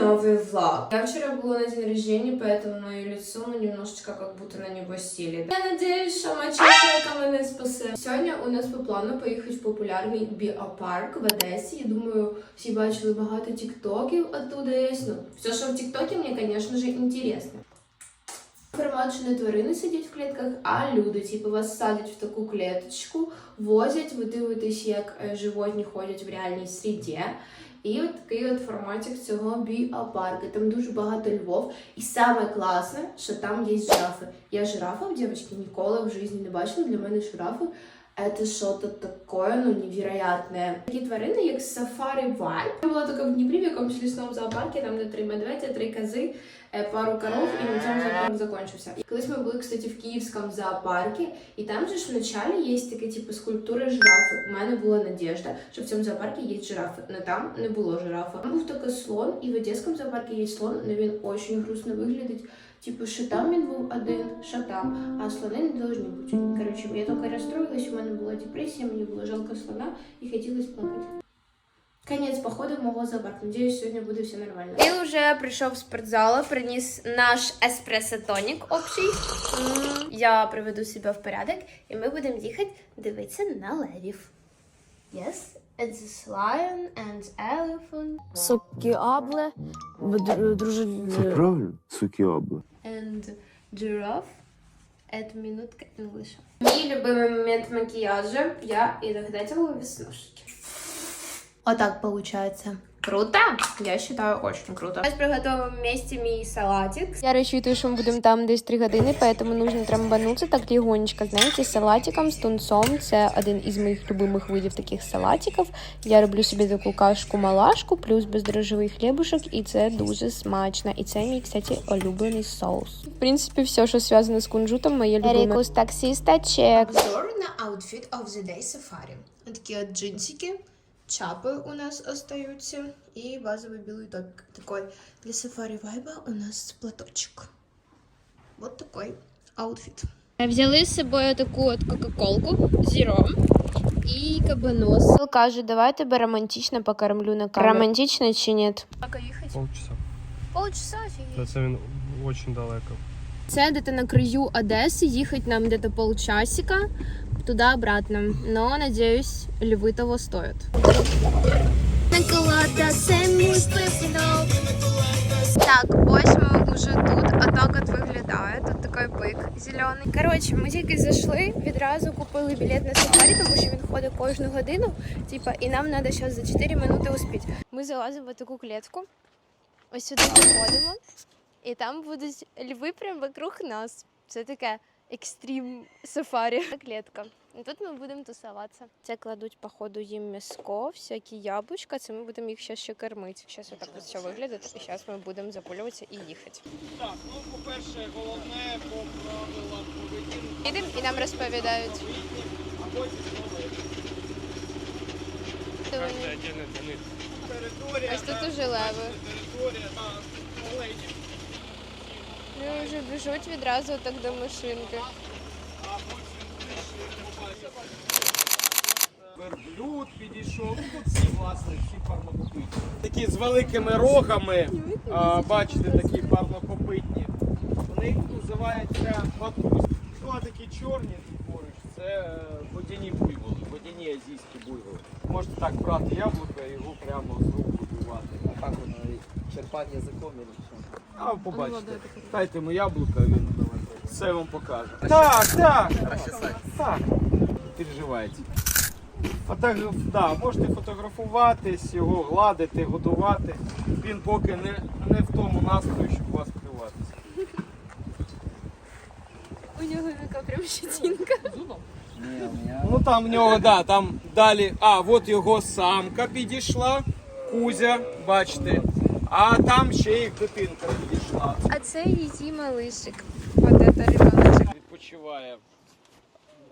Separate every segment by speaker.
Speaker 1: новый влог. Я вчера была на день рождения, поэтому мое лицо, ну, немножечко как будто на него сели. Я надеюсь, что моя чашка мене спасе. Сьогодні у нас по плану поїхати в популярний біопарк в Одесі. Я думаю, всі бачили багато тіктоків оттуда є. Ну, все, що в тіктокі, мені, звісно ж, інтересно. Формат, що не тварини сидять в клітках, а люди. Типу вас садять в таку клеточку, возять, ви дивитесь, як е, животні ходять в реальній сріді. І от такий от форматик цього біопарку. Там дуже багато львов. І саме класне, що там є жирафи. Я жирафів, дівчатки, ніколи в житті не бачила. Для мене жирафи это что-то такое, ну, невероятное. Такі тварини, як сафари вайб. Я була така в Дніпрі, в лісному зоопарку, там де три медведя, три кози, пару коров, і на цьому зоопарк закончився. І колись ми були, кстати, в Київському зоопарку, і там же ж вначалі є такі, типу, скульптури жирафи. У мене була надіжда, що в цьому зоопарку є жирафи, але там не було жирафа. Там був тільки слон, і в Одеському зоопарку є слон, але він дуже грустно виглядить. Типу, що там він був один, що там, а слони не должны бути. Коротше, я тільки розстроїлась, у мене була депресія, мені було жалко слона і хотілося плакати. Конець походу мого зоопарку. Надіюсь, сьогодні буде все нормально. Він вже прийшов з спортзалу, приніс наш еспресо-тонік общий. Я приведу себе в порядок, і ми будемо їхати дивитися на левів. Yes, it's a lion and elephant
Speaker 2: Сокіабле, друже.
Speaker 3: Це правильно? Сукіобла.
Speaker 1: and giraffe. Это минутка English. Мій любимий момент макіяжа. Я иногда веснушки. Вот так получается. Круто? Я считаю, очень круто. Сейчас приготовим вместе мій салатик.
Speaker 2: Я рассчитываю, что мы будем там десь 3 години, поэтому нужно трамбануться так легонечко, знаєте, з салатиком, з тунцом. Це один із моїх любимих видів таких салатиків. Я роблю собі таку кашку-малашку, плюс бездрожжевий хлібушок, і це дуже смачно. І це мій, кстати, улюблений соус. В принципі, все, що зв'язане з кунжутом, моє любиме. Рікус таксіста, чек.
Speaker 1: Обзор на outfit of the day safari. Такі от джинсики, чапи у нас остаються і базовий білий топик. Такой для сафари вайба у нас платочек. Вот такой аутфит.
Speaker 2: Взяли з собою таку от кока-колку зіро і кабанос. Каже, давай тебе романтично покормлю на камеру. Романтично чи ні?
Speaker 4: Полчаса.
Speaker 1: Полчаса офігеть.
Speaker 4: Це він дуже далеко.
Speaker 2: Це де-то на краю Одессы, ехать нам где-то полчасика туда-обратно. Но, надеюсь, львы того стоят. Так, ось ми вже тут, а так от виглядає. Тут такий бик зелений. Коротше, ми тільки зайшли, відразу купили білет на сафарі, тому що він ходить кожну годину. Типа, і нам треба зараз за 4 минути успіти. Ми залазимо в таку клітку. Ось сюди заходимо. І там будуть льви прямо вокруг нас. Це таке екстрім сафарі. Клітка. І тут ми будемо тусуватися. Це кладуть, походу, їм м'яско, всякі яблучка. Це ми будемо їх ще ще кормити. Зараз отак от все виглядить, і зараз ми будемо запулюватися і їхати.
Speaker 5: Так, ну по-перше, головне по правилам поведінки,
Speaker 2: Їдемо і нам розповідають.
Speaker 5: а потім знову
Speaker 4: Кожен для
Speaker 5: територія.
Speaker 2: Ось тут уже леви.
Speaker 5: Територія на оленів.
Speaker 2: Вони вже біжуть відразу так до машинки.
Speaker 5: А потім трішки Верблюд підійшов. Ну, Тут всі, власне, всі парнокопитні. Такі з великими рогами. А, бачите, такі парнокопитні. Вони називаються батусь. Ну, а такі чорні поруч. Це е, водяні буйволи, водяні азійські буйволи. Можете так брати яблуко і його прямо з рук вибивати.
Speaker 6: А как он черпать языком или что?
Speaker 5: А ви побачите. Дайте йому яблуко, він все вам покаже. Так, так. Так. Не переживайте. Фотограф... Да, можете фотографуватись, його гладити, годувати. Він поки не, не в тому настрої, щоб вас криватися.
Speaker 2: У нього така прям щетінка.
Speaker 6: Не.
Speaker 5: Ну там в нього, да, там далі. А, от його самка підійшла, Кузя, бачите. А там ще їх дитинка підійшла.
Speaker 2: А це її малишик. От це ребеночок.
Speaker 5: Відпочиває.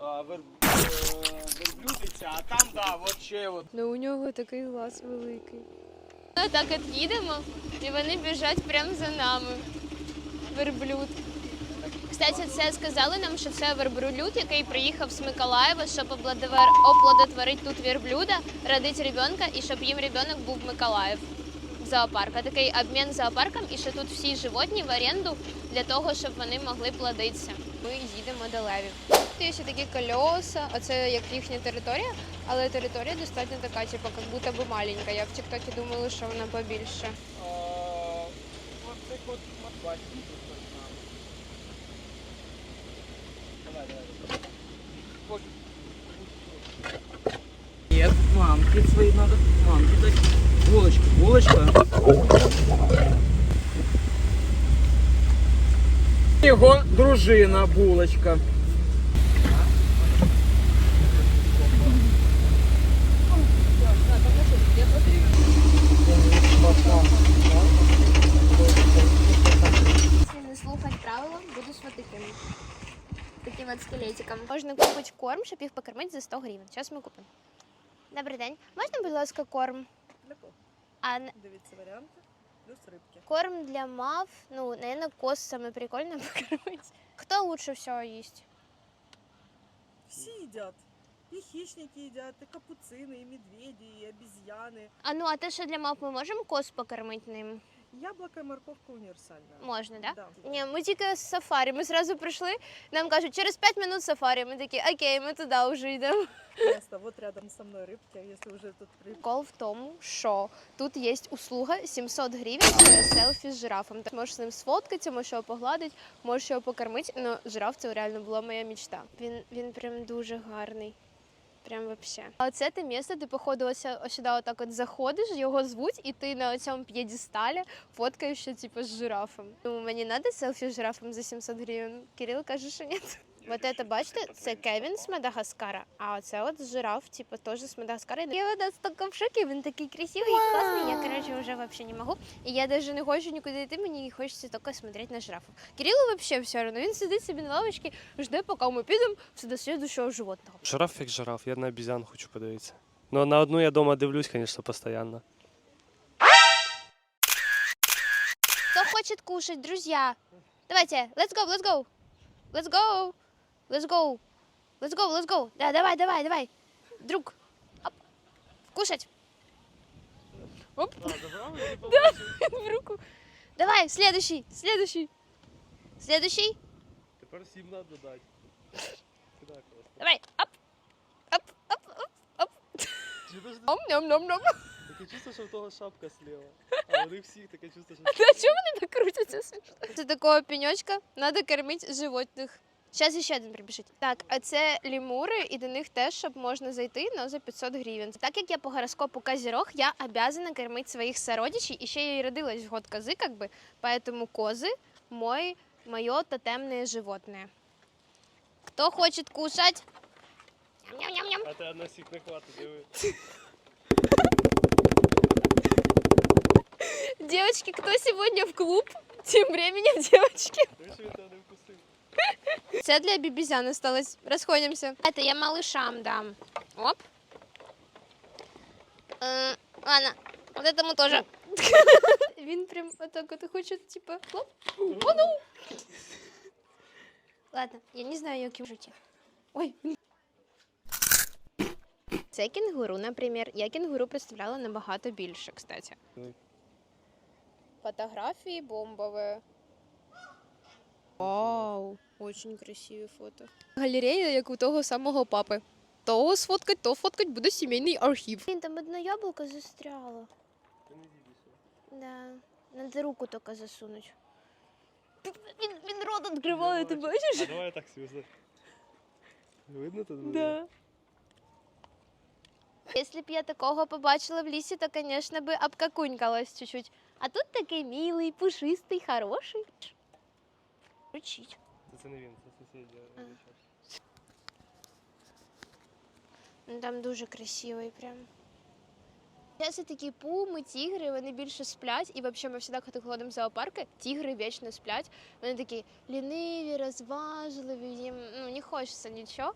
Speaker 5: А, вер... е, верблюдиця, а там, да, от ще от.
Speaker 2: Ну у нього такий глаз великий. Ми так от їдемо, і вони біжать прямо за нами. Верблюд. Кстати, це сказали нам, що це верблюд, який приїхав з Миколаєва, щоб оплодотворити тут верблюда, родити ребенка і щоб їм ребенок був Миколаїв. Зоопарк, а такий обмін зоопарком, і що тут всі животні в оренду для того, щоб вони могли плодитися. Ми їдемо до левів. Тут є ще такі кольоса, а це як їхня територія, але територія достатньо така, типу, як будто би маленька. Я в Тіктокі думала, що вона побільше.
Speaker 6: Нет, мамки свои надо. Мамки дать. Булочка, булочка.
Speaker 5: Його дружина, булочка.
Speaker 2: Таким от скелетиком. Можна купити корм, щоб їх покормити за 100 гривень. Зараз ми купимо. Добрий день. Можна, будь ласка, корм? А н-
Speaker 7: Дивіться варіанти, плюс рибки.
Speaker 2: корм для мав, ну, наверное, коз саме прикольно покормить. Хто лучше всього їсть?
Speaker 7: Всі їдять. І хищники їдять, і капуцини, і медведі, і обезьяны.
Speaker 2: А ну, а те, що для мав, ми можемо коз покормити ним?
Speaker 7: Яблуко і морковка універсальна.
Speaker 2: Можна? Да?
Speaker 7: Да.
Speaker 2: Ні, ми тільки з сафарі. Ми зразу прийшли, нам кажуть, через 5 минут сафарі. Ми такі, окей, ми туди вже йдемо.
Speaker 7: Просто вот рядом со мною рибки, а якщо вже тут при...
Speaker 2: Прикол в тому, що тут є услуга 700 гривень селфі з жирафом. Ти можеш з ним сфоткатися, можеш його погладити, можеш його покормити. Ну, жираф це реально була моя мечта. Він, він прям дуже гарний. Прям вообще. А це те місце, де походу ось, ось отак от заходиш, його звуть, і ти на цьому п'єдісталі фоткаєшся типу, з жирафом. Думаю, мені треба селфі з жирафом за 700 гривень. Кирил каже, що ні. Вот это, бачите, це Кевін з Мадагаскара, а оце от жираф, типу, теж з Мадагаскара. Я от настільки в шокі, він такий красивий і класний, я, короче, вже вообще не можу. І я даже не хочу нікуди йти, мені хочеться тільки смотреть на жирафів. Кирилу вообще все одно, він сидить собі на лавочці, жде, поки ми підемо до слідущого животного.
Speaker 4: Жираф як жираф, я на обізян хочу подивитися. Ну на одну я дома дивлюсь, звісно, постійно.
Speaker 2: Кто хочет кушать, друзья? Давайте, let's go, let's go. Let's go. Let's go. Let's go, let's go. Да, давай, давай, давай. Друг. Оп. Кушать. Оп. Да, в руку. Давай, следующий, следующий. Следующий.
Speaker 4: Тепер всім треба дати.
Speaker 2: Давай. Оп. Оп, оп, оп, оп. Ом, ням, ням, ням.
Speaker 4: Таке чувство, що в того шапка слева. А у них всіх таке чувство, що
Speaker 2: Да чего вони так крутяться смішно? Це такого пеньочка треба кормити животних. Зараз ще один прибіжить. Так, а це лімури, і до них теж щоб можна зайти, але за 500 гривень. Так як я по гороскопу Козірог, я обязана кормити своїх сородичей, і ще я і родилась в год кози, как бы, поэтому козы мой, моє тотемное животное. Кто хочет кушать? Ням-ням-ням.
Speaker 4: А ти одна всіх не хватить, диви.
Speaker 2: Девочки, кто сегодня в клуб? Тем временем, девочки. Це для бібізян осталось. Розходимося. Это я малышам дам. Оп. Э, ладно, вот этому тоже. Він прям отак от хоче, типа, хлоп. О, ну! Ладно, я не знаю, як його життя. Ой. Це кінгуру, наприклад. Я кінгуру представляла набагато більше, кстати. Фотографії бомбові. Вау, очень красиві фото. Галерея, як у того самого папи. То сфоткать, то фоткать буде сімейний архів. Блін, там одне яблуко застряло. Да. Надо руку тільки засунуть. Він, він рот відкриває, ти бачиш?
Speaker 4: А давай так связать. Видно тут?
Speaker 2: Да. Если б я такого побачила в лісі, то, конечно, би обкакунькалась чуть-чуть. А тут такий милий, пушистий, хороший. Ручить.
Speaker 4: Це- Це не він, це сусідня.
Speaker 2: Ну, Там дуже красивий прям. Зараз такі пуми, тігри, вони більше сплять, і взагалі ми завжди, коли ходимо в зоопарки, тігри вічно сплять. Вони такі ліниві, розважливі, їм ну, не хочеться нічого.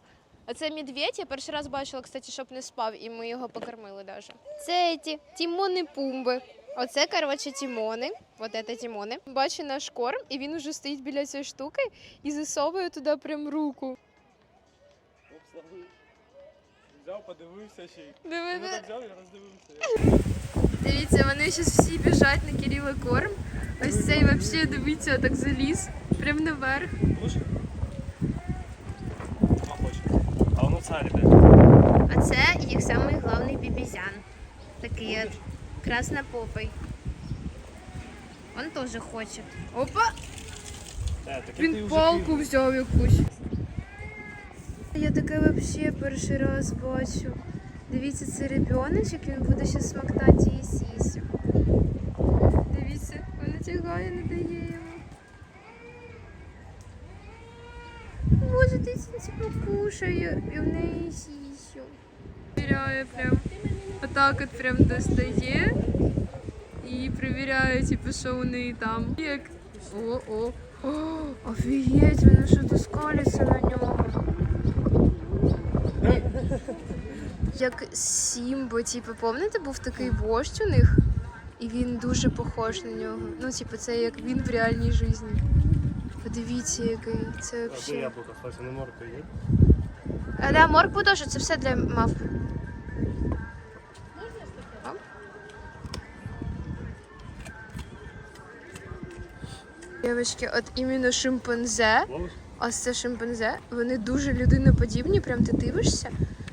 Speaker 2: А це медведь, я перший раз бачила, кстати, щоб не спав, і ми його покормили даже. Це ті тімони пумби. Оце, коротше, тімони. От це тімони. Бачу наш корм, і він уже стоїть біля цієї штуки і засовує туди прям руку.
Speaker 4: Взяв, подивився ще й.
Speaker 2: Диви,
Speaker 4: Він так взяв і роздивився.
Speaker 2: Дивіться, вони зараз всі біжать на Кирила корм. Ось цей взагалі, дивіться, так заліз. Прям наверх.
Speaker 4: А
Speaker 2: це їх самий головний бібізян. Такий от краснопопий. Он теж хоче. Опа!
Speaker 4: Е, таке ти
Speaker 2: Він
Speaker 4: вже
Speaker 2: палку взяв якусь. Я таке взагалі перший раз бачу. Дивіться, це ребеночок, він буде ще смоктати її сісю. Дивіться, вона тягає, не дає йому. Боже, ти типу кушає, і в неї сісю. Перевіряє прям. Отак от прям достає. І перевіряє, типу, що у неї там. Як. О, о. О, офігеть, вона що то скалиться на нього. Як Сімбо, типу, пам'ятаєте, був такий вождь у них? І він дуже похож на нього. Ну, типу, це як він в реальній житті. Подивіться, який. Це взагалі.
Speaker 4: яблуко? Не морква є?
Speaker 2: А, да, моркву теж, це все для мав. Дівчатки, от іменно шимпанзе,
Speaker 4: Ловиш?
Speaker 2: ось це шимпанзе, вони дуже людиноподібні, прям ти дивишся,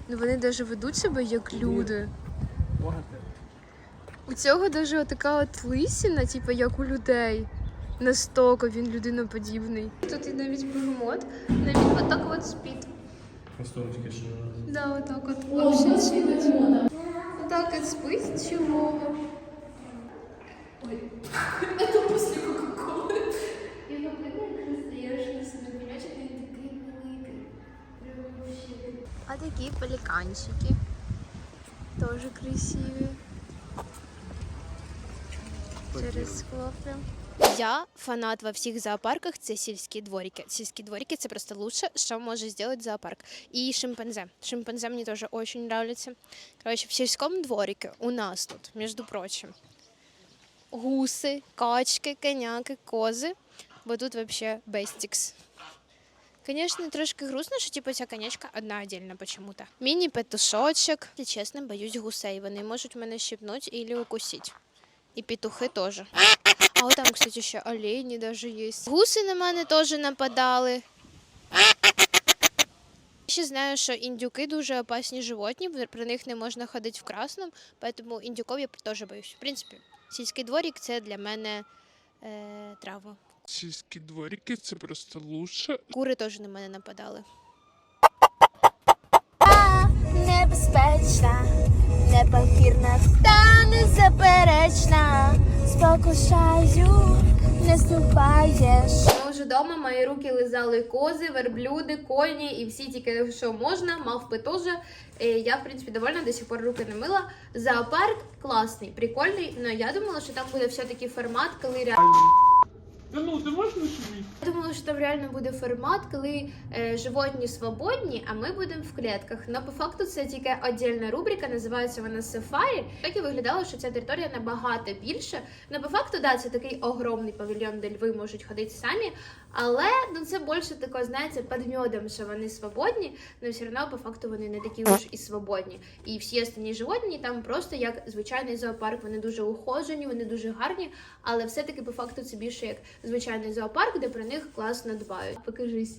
Speaker 2: ну вони навіть ведуть себе як люди. У цього навіть така от лисіна, типу, як у людей. Настільки він людиноподібний. Тут і навіть бегемот, навіть отак от спить.
Speaker 4: Костомочки ще не
Speaker 2: Да, вот так вот вообще чилить. Вот так вот спыть чего?
Speaker 1: Это после Кока-Колы.
Speaker 2: А такие пеликанчики. Тоже красивые. Через скло прям. Я фанат во всіх зоопарках. Це сільські дворики. Сільські дворики це просто лучше, що може зробити зоопарк. І шимпанзе. Шимпанзе мне тоже очень нравится. Короче, в сільському дворике у нас тут, между прочим, гуси, качки, коняки, кози. Бо тут вообще бестикс. Конечно, трошки грустно, що типу ця конячка одна отдельно почему-то. Міні-петушочок. Чесно, боюсь гусей. Вони можуть мене щипнуть или укусити. І петухи теж. А от там, кстати, ще олені даже є. Гуси на мене теж нападали. Ще знаю, що індюки дуже опасні животні, про них не можна ходити в красному, тому індюков я теж боюсь. В принципі, сільський дворик це для мене е, трава.
Speaker 8: Сільські дворики це просто лучше.
Speaker 2: Кури теж на мене нападали.
Speaker 9: небезпечна, непокірна та незаперечна. Спокушаю, не ступаєш.
Speaker 2: Ми вже вдома, мої руки лизали кози, верблюди, коні і всі тільки що можна, мавпи теж. Е, Я, в принципі, довольна, до сих пор руки не мила. Зоопарк класний, прикольний, але я думала, що там буде все-таки формат, коли реально.
Speaker 8: Та ну, ти можеш не?
Speaker 2: Я думала, що там реально буде формат, коли е, животні свободні, а ми будемо в клітках. Но по факту це тільки окрема рубрика, називається вона Сафарі. Так і виглядало, що ця територія набагато більше. Но по факту, да, це такий огромний павільйон, де льви можуть ходити самі. Але ну це більше таке, знаєте, під медом, що вони свободні, але все одно по факту вони не такі уж і свободні. І всі останні животні там просто як звичайний зоопарк. Вони дуже ухожені, вони дуже гарні, але все-таки по факту це більше як звичайний зоопарк, де про них класно дбають. Покажись.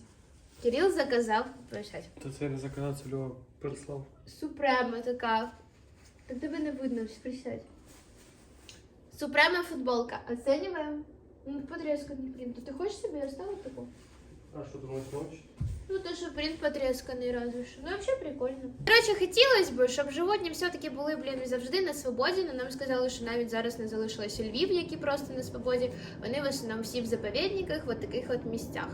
Speaker 2: Кирил заказав прощать.
Speaker 4: Та це я не заказав, це Льова прислав.
Speaker 2: Супрема така. Так тебе не видно, прощать. Супрема футболка. Оцениваем. Ну, потресканный То Ты хочешь себе оставить такой?
Speaker 4: А що думаєш, можеш?
Speaker 2: Ну, то, що принт потресканий разве що. Ну, взагалі прикольно. Коротше, хотілося б, щоб животні все-таки були, блін, завжди на свободі. але нам сказали, що навіть зараз не залишилося львів, які просто на свободі. Вони в основному всі в заповідниках, в таких от місцях.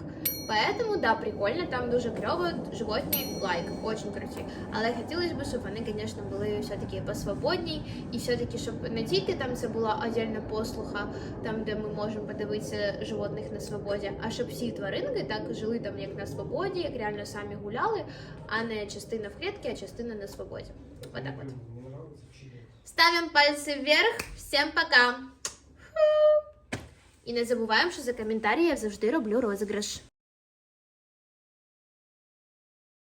Speaker 2: Поэтому, да, прикольно, там дуже кльово, животні лайк, очень круті. Але хотілося б, щоб вони, звісно, були все-таки посвободні, і все-таки, щоб не тільки там це була отдельна послуха, там, де ми можемо подивитися животних на свободі, а щоб всі тваринки так жили там як на свободі, як реально самі гуляли, а не частина в клітці, а частина на свободі. Отак от. Ставим пальцы вверх. Всем пока. І не забуваємо, що за коментарі я завжди роблю розіграш.